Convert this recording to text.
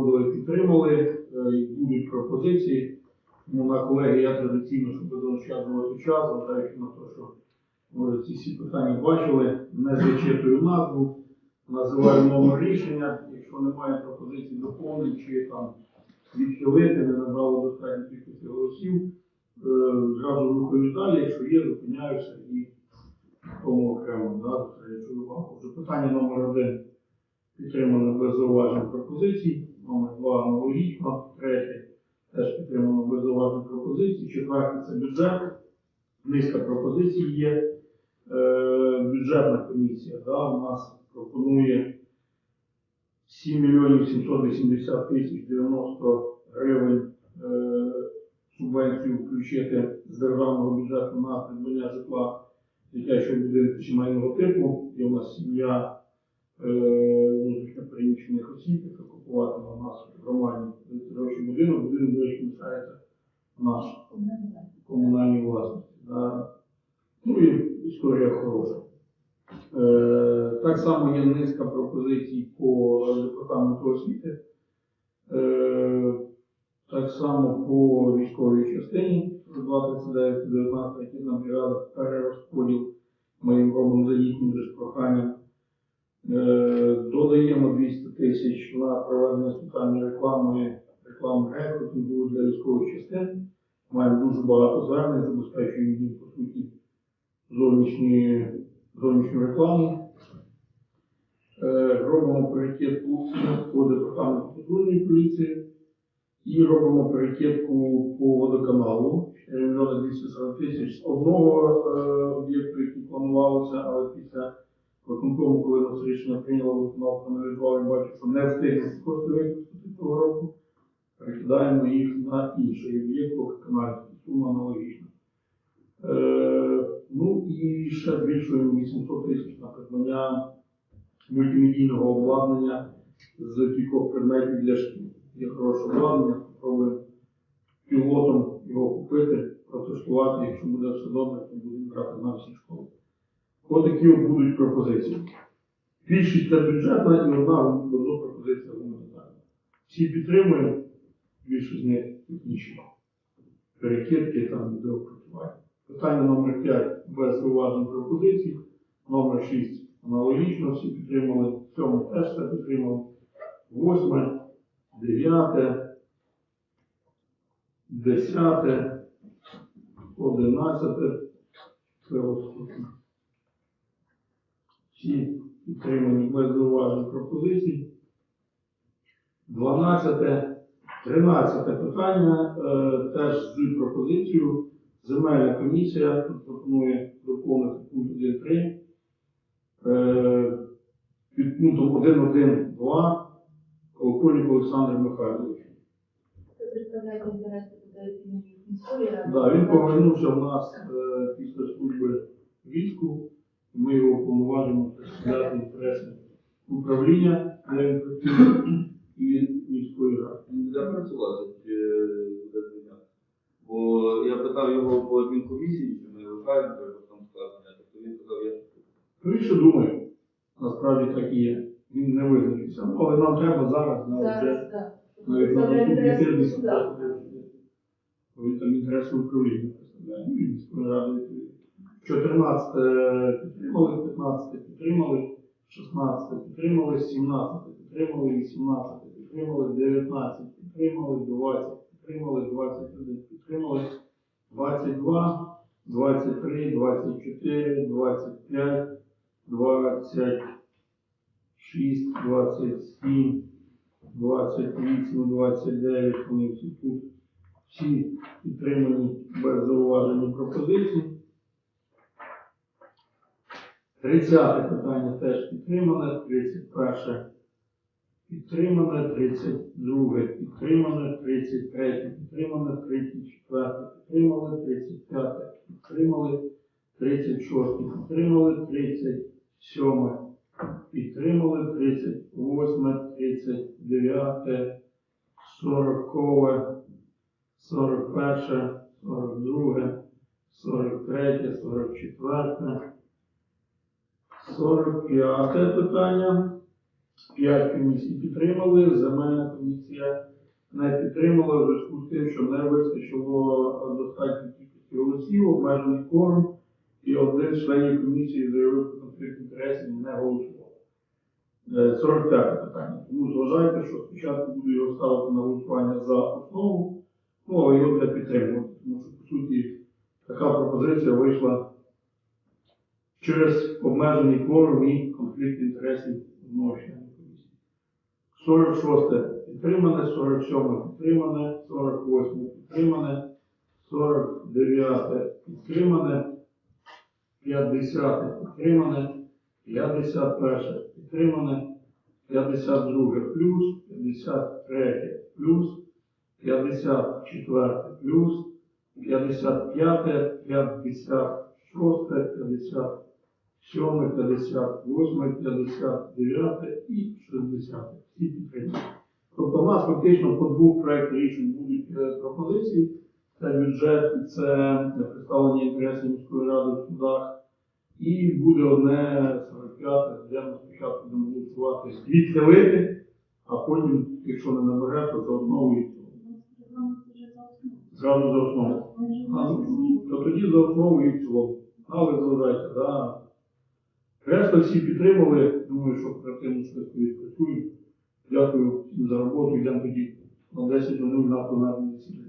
погодили, підтримали, е, будуть пропозиції. Ну, на колеги я традиційно, щоб заощаджувати час, зважаючи на те, що може ці всі питання бачили, не зачитую назву, називаю номер рішення. Якщо немає пропозицій доповнень чи там відхилити, не набрало достатньо кількості голосів, е, зразу рухаю далі, якщо є, зупиняюся і тому окремо да. Вже питання номер один підтримано без зауважень пропозицій, номер два аналогічно, третє теж підтримано без зауважень пропозицій, четверте це бюджет, низка пропозицій є. Е, бюджетна комісія да, у нас пропонує 7 мільйонів 780 тисяч 90 гривень е, субвенцію включити з державного бюджету на придбання житла дитячого будинку сімейного типу. Є у нас сім'я е, внутрішньо переміщених осіб, купуватиме у нас в громаді дитячий будинок, будинок, до речі, лишається наш комунальній власності. Да. Ну і історія хороша. Е, так само є низка пропозицій по департаменту освіти. Е, так само по військовій частині 239 які нам бригада перерозподіл. Ми їм робимо за їхнім проханням. Е, додаємо 200 тисяч на проведення соціальної реклами, реклами рекрутингу для військових частин. Маємо дуже багато звернень, забезпечуємо їм, по суті, зовнішні, зовнішню рекламу. Е, робимо перекидку по департаменту патрульної поліції і робимо перекидку по водоканалу 4 мільйони 240 тисяч з одного е, об'єкту, який планувалося, але після виконкому, коли це рішення прийняли, виконав проаналізував і бачив, що не встигне ці кошти використати цього року. Перекидаємо їх на інший об'єкт по каналі. Сума аналогічна. Е, ну і ще збільшуємо 800 тисяч на придбання мультимедійного обладнання з кількох предметів для шкіл. Є хороше обладнання, спробуємо пілотом його купити, протестувати. Якщо буде все добре, то будемо брати на всі школи. Ось такі от будуть пропозиції. Більшість це бюджетна і одна одна пропозиція гуманітарна. Всі підтримуємо, більшість з них технічні. Перекидки там відеопрацювання. Питання номер 5 без зауважень пропозицій. Номер 6 аналогічно всі підтримали. Сьоме теж все підтримали. Восьме, дев'яте, десяте, одинадцяте. Це остатнє. Всі підтримані без зауважень пропозицій. 12, 13 питання е, теж з пропозицією. Земельна комісія тут пропонує доповнити пункт 1.3. Е, під пунктом 1.1.2 Колокольник Олександр Михайлович. Представляє інтереси Подільської міської ради. Да, він повернувся в нас е, після служби війську. Ми його уповноважимо представляти інтереси управління, він і міської ради. Він буде працювати буде? Бо я питав його по адмінкомісії, чи ми вивчаємо треба там складення, тобто він сказав, я Скоріше думаю, насправді так і є. Він не визначився. Ну, але нам треба зараз, на вже Зараз, так. навіть на наступний тиждень Бо Він там інтереси управління представляє. Ну і міської ради відповідно. 14 підтримали, 15 підтримали, 16 підтримали, 17 підтримали, 18 підтримали, 19 підтримали, 20 підтримали, 21 підтримали, 22, 23, 24, 25, 26, 27, 28, 29, вони всі тут. Всі підтримані без зауважень і пропозицій. 30 питання теж підтримане, 31 підтримане, 32 підтримане, 33 підтримане, 34 підтримали, 35 підтримали, 36 підтримали, 37 підтримали, 38, 39, 40, 41, 42, 43, 44, 45 питання. П'ять комісій підтримали, земельна комісія не підтримала в зв'язку з тим, що не вистачило достатньої кількості голосів, обмежений кворум, і один з членів комісії заявив конфлікт інтересів не голосував. Е, 45 питання. Тому зважайте, що спочатку буду його ставити на голосування за основу, ну а його для підтримувати. Тому що, по суті, така пропозиція вийшла через обмежений кворум і конфлікт інтересів одного члена комісії. 46 підтримане, 47 підтримане, 48 підтримане, 49 підтримане, 50 підтримане, 51 підтримане, 52 плюс, 53 плюс, 54 плюс, 55, 56, 57, 58, 59 і 60. Всі підтримують. Тобто у нас фактично по двох проєктах рішень будуть е, пропозиції. Це бюджет і це представлення інтересів міської ради в судах. І буде одне 45, де ми спочатку будемо голосувати відхилити, а потім, якщо не набере, то за основу і. Зразу за основу. А, то тоді за основу і в цілому. Але залишайте, да. Решта всі підтримали, думаю, що картину швидко відпрацюють. Дякую всім за роботу, йдемо тоді на 10 минут на пленарне засідання.